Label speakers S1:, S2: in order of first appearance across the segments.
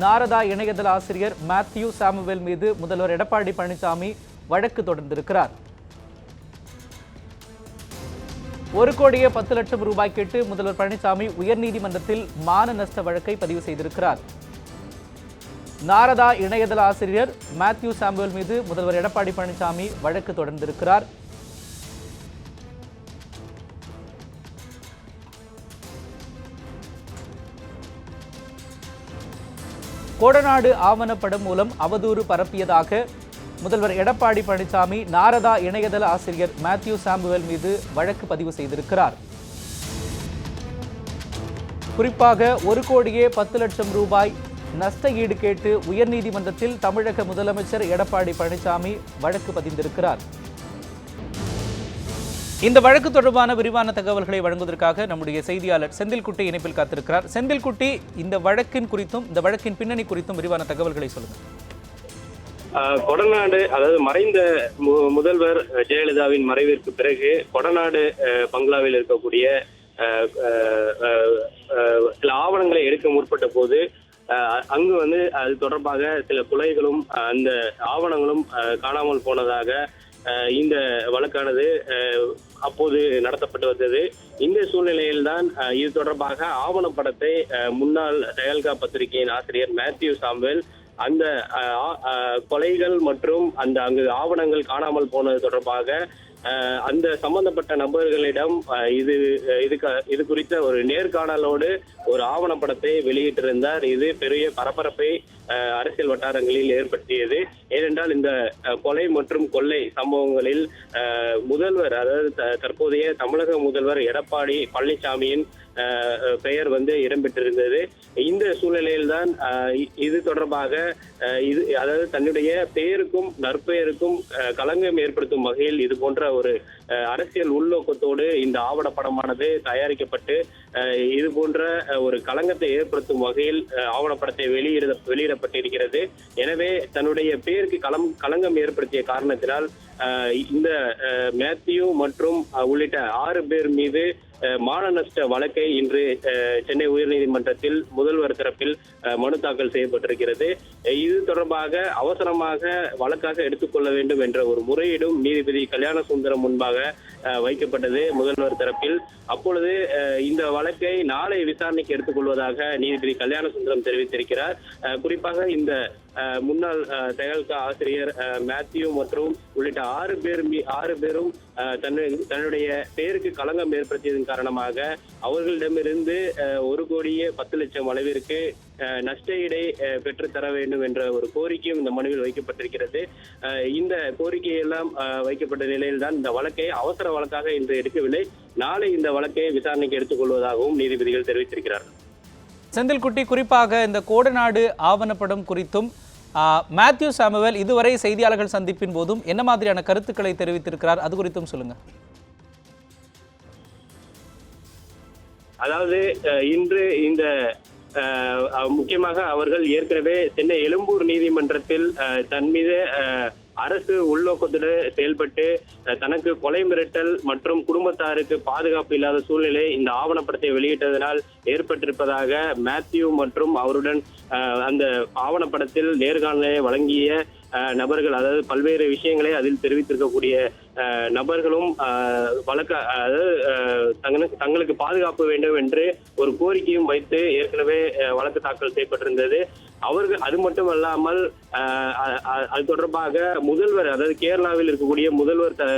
S1: நாரதா இணையதள ஆசிரியர் Matthew Samuel மீது முதல்வர் எடப்பாடி பழனிசாமி வழக்கு தொடர்ந்திருக்கிறார். ஒரு கோடியே பத்து லட்சம் ரூபாய் கேட்டு முதல்வர் பழனிசாமி உயர்நீதிமன்றத்தில் மான நஷ்ட வழக்கை பதிவு செய்திருக்கிறார். நாரதா இணையதள ஆசிரியர் மேத்யூ சாமுவேல் மீது முதல்வர் எடப்பாடி பழனிசாமி வழக்கு தொடர்ந்திருக்கிறார். கோடநாடு ஆவணப்படம் மூலம் அவதூறு பரப்பியதாக முதல்வர் எடப்பாடி பழனிசாமி நாரதா இணையதள ஆசிரியர் மேத்யூ சாமுவேல் மீது வழக்கு பதிவு செய்திருக்கிறார். குறிப்பாக ஒரு கோடியே பத்து லட்சம் ரூபாய் நஷ்ட ஈடு கேட்டு உயர்நீதிமன்றத்தில் தமிழக முதலமைச்சர் எடப்பாடி பழனிசாமி வழக்கு பதிந்திருக்கிறார். இந்த வழக்கு தொடர்பான விரிவான தகவல்களை வழங்குவதற்காக நம்முடைய செய்தியாளர் செந்தில்குட்டி இணைப்பில் காத்திருக்கிறார். செந்தில்குட்டி இந்த வழக்கின் குறித்தும் இந்த வழக்கின் பின்னணி குறித்தும் விரிவான தகவல்களை சொல்லுங்க.
S2: ஆஹ் கொடநாடு அதாவது மறைந்த மு- முதல்வர் ஜெயலலிதாவின் மறைவிற்கு பிறகு கொடநாடு பங்களாவில் இருக்கக்கூடிய ஆஹ் ஆஹ் ஆஹ் சில ஆவணங்களை எடுக்க முற்பட்ட போது அங்கு வந்து அது தொடர்பாக சில குலைகளும் அந்த ஆவணங்களும் காணாமல் போனதாக இந்த வழக்கானது ஆஹ் அப்போது நடத்தப்பட்டு வந்தது. இந்த சூழ்நிலையில்தான் ஆஹ் இது தொடர்பாக ஆவணப்படத்தை முன்னாள் டயல்கா பத்திரிகையின் ஆசிரியர் மேத்யூ சாம்வெல் அந்த அஹ், கொலைகள் மற்றும் அந்த அங்கு ஆவணங்கள் காணாமல் போனது தொடர்பாக அந்த சம்பந்தப்பட்ட நபர்களிடம் இது இதுக்கு இது குறித்த ஒரு நேர்காணலோடு ஒரு ஆவணப்படத்தை வெளியிட்டிருந்தார். இது பெரிய பரபரப்பை அரசியல் வட்டாரங்களில் ஏற்படுத்தியது. ஏனென்றால் இந்த கொலை மற்றும் கொள்ளை சம்பவங்களில் முதல்வர் அதாவது த- தற்போதைய தமிழக முதல்வர் எடப்பாடி பழனிசாமியின் பெயர் வந்து இடம்பெற்றிருந்தது. இந்த சூழ்நிலையில்தான் இ- இது தொடர்பாக இது அதாவது தன்னுடைய பெயருக்கும் நற்பெயருக்கும் களங்கம் ஏற்படுத்தும் வகையில் இது போன்ற ஒரு அரசியல் உள்நோக்கத்தோடு இந்த ஆவணப்படமானது தயாரிக்கப்பட்டு இது போன்ற ஒரு களங்கத்தை ஏற்படுத்தும் வகையில் ஆவணப்படத்தை வெளியிட வெளியிடப்பட்டிருக்கிறது. எனவே தன்னுடைய பெயருக்கு களம் களங்கம் ஏற்படுத்திய காரணத்தினால் இந்த மேத்யூ மற்றும் உள்ளிட்ட ஆறு பேர் மீது மான நஷ்ட வழக்கை இன்று சென்னை உயர்நீதிமன்றத்தில் முதல்வர் தரப்பில் மனு தாக்கல் செய்யப்பட்டிருக்கிறது. இது தொடர்பாக அவசரமாக வழக்காக எடுத்துக்கொள்ள வேண்டும் என்ற ஒரு முறையீடும் நீதிபதி கல்யாண சுந்தரம் முன்பாக வைக்கப்பட்டது முதல்வர் தரப்பில். அப்பொழுது இந்த வழக்கை நாளை விசாரணைக்கு எடுத்துக்கொள்வதாக நீதிபதி கல்யாண சுந்தரம் தெரிவித்திருக்கிறார். குறிப்பாக இந்த முன்னாள் அஹ், ஆசிரியர் மேத்யூ மற்றும் உள்ளிட்ட ஆறு பேர் ஆறு பேரும் தன்னு- தன்னுடைய பெயருக்கு களங்கம் ஏற்படுத்தியதன் காரணமாக அவர்களிடமிருந்து ஒரு கோடியே பத்து லட்சம் அளவிற்கு நஷ்ட ஈடை அஹ், பெற்றுத் தர வேண்டும் என்ற ஒரு கோரிக்கையும் இந்த மனுவில் வைக்கப்பட்டிருக்கிறது. இந்த கோரிக்கையெல்லாம் அஹ், வைக்கப்பட்ட நிலையில்தான் இந்த வழக்கை அவசர வழக்காக இன்று எடுக்கவில்லை. நாளை இந்த வழக்கை விசாரணைக்கு எடுத்துக்கொள்வதாகவும் நீதிபதிகள் தெரிவித்திருக்கிறார்கள்.
S1: செந்தில்குட்டி குறிப்பாக இந்த கோடநாடு ஆவணப்படம் குறித்தும் மேத்யூ சாமுவேல் இதுவரை செய்தியாளர்கள் சந்திப்பின் போதும் என்ன மாதிரியான கருத்துக்களை தெரிவித்திருக்கிறார் அது குறித்தும் சொல்லுங்க.
S2: அதாவது இன்று இந்த முக்கியமாக அவர்கள் ஏற்கனவே சென்னை எழும்பூர் நீதிமன்றத்தில் தன் மீது அரசு உள்நோக்கத்துடன் செயல்பட்டு தனக்கு கொலை மிரட்டல் மற்றும் குடும்பத்தாருக்கு பாதுகாப்பு இல்லாத சூழ்நிலை இந்த ஆவணப்படத்தை வெளியிட்டதனால் ஏற்பட்டிருப்பதாக மேத்யூ மற்றும் அவருடன் அந்த ஆவணப்படத்தில் நேர்காணலை வழங்கிய நபர்கள் அதாவது பல்வேறு விஷயங்களை அதில் தெரிவித்திருக்கக்கூடிய நபர்களும் வழக்க அதாவது தங்களுக்கு தங்களுக்கு பாதுகாப்பு வேண்டும் என்று ஒரு கோரிக்கையும் வைத்து ஏற்கனவே வழக்கு தாக்கல் செய்யப்பட்டிருந்தது. அவர்கள் அது மட்டும் அல்லாமல் அது தொடர்பாக முதல்வர் அதாவது கேரளாவில் இருக்கக்கூடிய முதல்வர் த-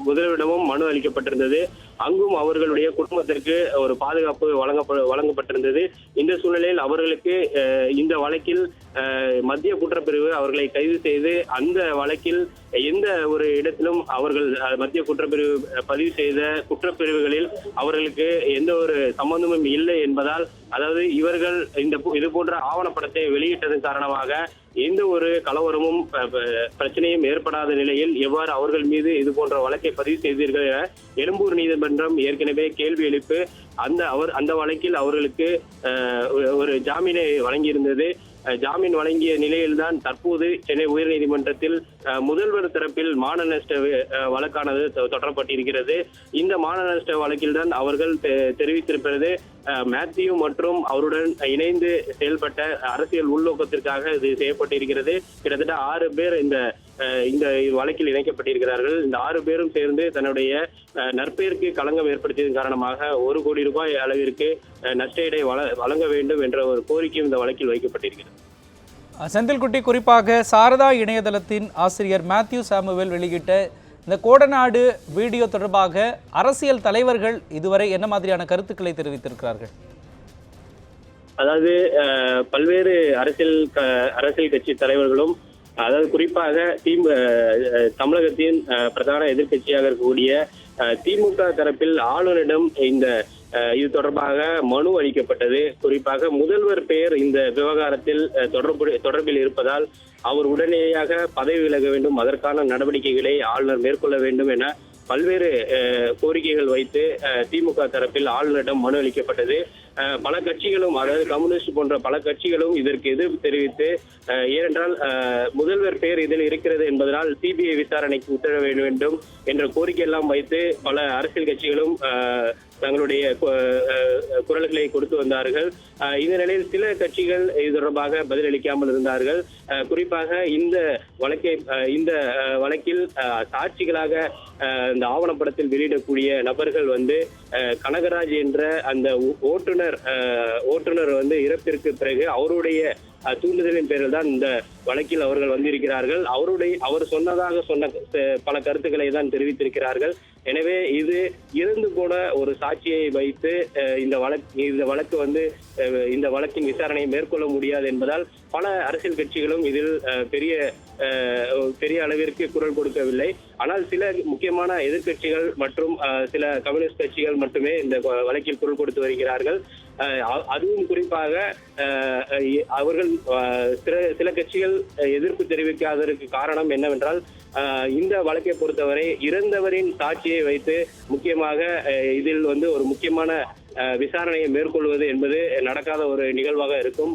S2: முதல்வரிடமும் மனு அளிக்கப்பட்டிருந்தது. அங்கும் அவர்களுடைய குடும்பத்திற்கு ஒரு பாதுகாப்பு வழங்கப்ப வழங்கப்பட்டிருந்தது. இந்த சூழ்நிலையில் அவர்களுக்கு இந்த வழக்கில் மத்திய குற்றப்பிரிவு அவர்களை கைது செய்து அந்த வழக்கில் எந்த ஒரு இடத்திலும் அவர்கள் மத்திய குற்றப்பிரிவு பதிவு செய்த குற்றப்பிரிவுகளில் அவர்களுக்கு எந்த ஒரு சம்பந்தமும் இல்லை என்பதால் அதாவது இவர்கள் இந்த இது போன்ற ஆவணப்படத்தை வெளியிட்டதன் காரணமாக எந்த ஒரு கலவரமும் ப- பிரச்சனையும் ஏற்படாத நிலையில் எவ்வாறு அவர்கள் மீது இது போன்ற வழக்கை பதிவு செய்தீர்கள் என எழும்பூர் நீதிமன்றம் ஏற்கனவே கேள்வி எழுப்பு அந்த அவர் அந்த வழக்கில் அவர்களுக்கு ஒரு- ஜாமீனை வழங்கியிருந்தது. ஜாமீன் வழங்கிய நிலையில்தான் தற்போது சென்னை உயர்நீதிமன்றத்தில் முதல்வர் தரப்பில் மான நஷ்ட வழக்கானது தொ- தொடரப்பட்டிருக்கிறது. இந்த மான நஷ்ட வழக்கில்தான் அவர்கள் தெ- தெரிவித்திருப்பது மேத்யூ மற்றும் அவருடன் இணைந்து செயல்பட்ட அரசியல் உள்நோக்கத்திற்காக இது செய்யப்பட்டிருக்கிறது. கிட்டத்தட்ட ஆறு பேர் இந்த இந்த வழக்கில் இணைக்கப்பட்டிருக்கிறார்கள். இந்த ஆறு பேரும் சேர்ந்து தன்னுடைய நற்பெயருக்கு களங்கம் ஏற்படுத்தியதன் காரணமாக ஒரு கோடி ரூபாய் அளவிற்கு நஷ்டஈடை வழ- வழங்க வேண்டும் என்ற ஒரு கோரிக்கையும் இந்த வழக்கில் வைக்கப்பட்டிருக்கிறது.
S1: செந்தில்குட்டி குறிப்பாக சாரதா இணையதளத்தின் ஆசிரியர் மேத்யூ சாமுவேல் வெளியிட்ட இந்த கோடநாடு வீடியோ தொடர்பாக அரசியல் தலைவர்கள் இதுவரை என்ன மாதிரியான கருத்துக்களை தெரிவித்திருக்கிறார்கள்?
S2: அதாவது பல்வேறு அரசியல் அரசியல் கட்சி தலைவர்களும் அதாவது குறிப்பாக திமு தமிழகத்தின் பிரதான எதிர்க்கட்சியாக இருக்கக்கூடிய திமுக தரப்பில் ஆளுநரிடம் இந்த இது தொடர்பாக மனு அளிக்கப்பட்டது. குறிப்பாக முதல்வர் பெயர் இந்த விவகாரத்தில் தொடர்பு தொடர்பில் இருப்பதால் அவர் உடனடியாக பதவி விலக வேண்டும். அதற்கான நடவடிக்கைகளை ஆளுநர் மேற்கொள்ள வேண்டும் என பல்வேறு கோரிக்கைகள் வைத்து திமுக தரப்பில் ஆளுநரிடம் மனு அளிக்கப்பட்டது. பல கட்சிகளும் அதாவது கம்யூனிஸ்ட் போன்ற பல கட்சிகளும் இதற்கு எதிர்ப்பு தெரிவித்து அஹ், ஏனென்றால் அஹ், முதல்வர் பெயர் இதில் இருக்கிறது என்பதனால் சிபிஐ விசாரணைக்கு உத்தரவிட வேண்டும் என்ற கோரிக்கை எல்லாம் வைத்து பல அரசியல் கட்சிகளும் அஹ், தங்களுடைய கு- குரல்களை கொடுத்து வந்தார்கள். இந்த நிலையில் சில கட்சிகள் இது தொடர்பாக பதிலளிக்காமல் இருந்தார்கள். குறிப்பாக இந்த வழக்கை இந்த வழக்கில் சாட்சிகளாக இந்த ஆவணப்படத்தில் வெளியிடக்கூடிய நபர்கள் வந்து கனகராஜ் என்ற அந்த ஓ- ஓட்டுநர் ஓட்டுநர் வந்து இறப்பிற்கு பிறகு அவருடைய தூண்டுதலின் பேரில் தான் இந்த வழக்கில் அவர்கள் வந்திருக்கிறார்கள். அவருடைய அவர் சொன்னதாக சொன்ன பல கருத்துக்களை தான் தெரிவித்திருக்கிறார்கள். எனவே இது இறந்து போன ஒரு சாட்சியை வைத்து இந்த வழக்கு இந்த வழக்கு வந்து இந்த வழக்கின் விசாரணையை மேற்கொள்ள முடியாது என்பதால் பல அரசியல் கட்சிகளும் இதில் பெரிய பெரிய அளவிற்கு குரல் கொடுக்கவில்லை. ஆனால் சில முக்கியமான எதிர்க்கட்சிகள் மற்றும் சில கம்யூனிஸ்ட் கட்சிகள் மட்டுமே இந்த வழக்கில் குரல் கொடுத்து வருகிறார்கள். அதுவும் குறிப்பாக அவர்கள் சில சில கட்சிகள் எதிர்ப்பு தெரிவிக்காததற்கு காரணம் என்னவென்றால் இந்த வழக்கை பொறுத்தவரை இறந்தவரின் சாட்சியை வைத்து முக்கியமாக இதில் வந்து ஒரு முக்கியமான விசாரணையை மேற்கொள்வது என்பது நடக்காத ஒரு நிகழ்வாக இருக்கும்.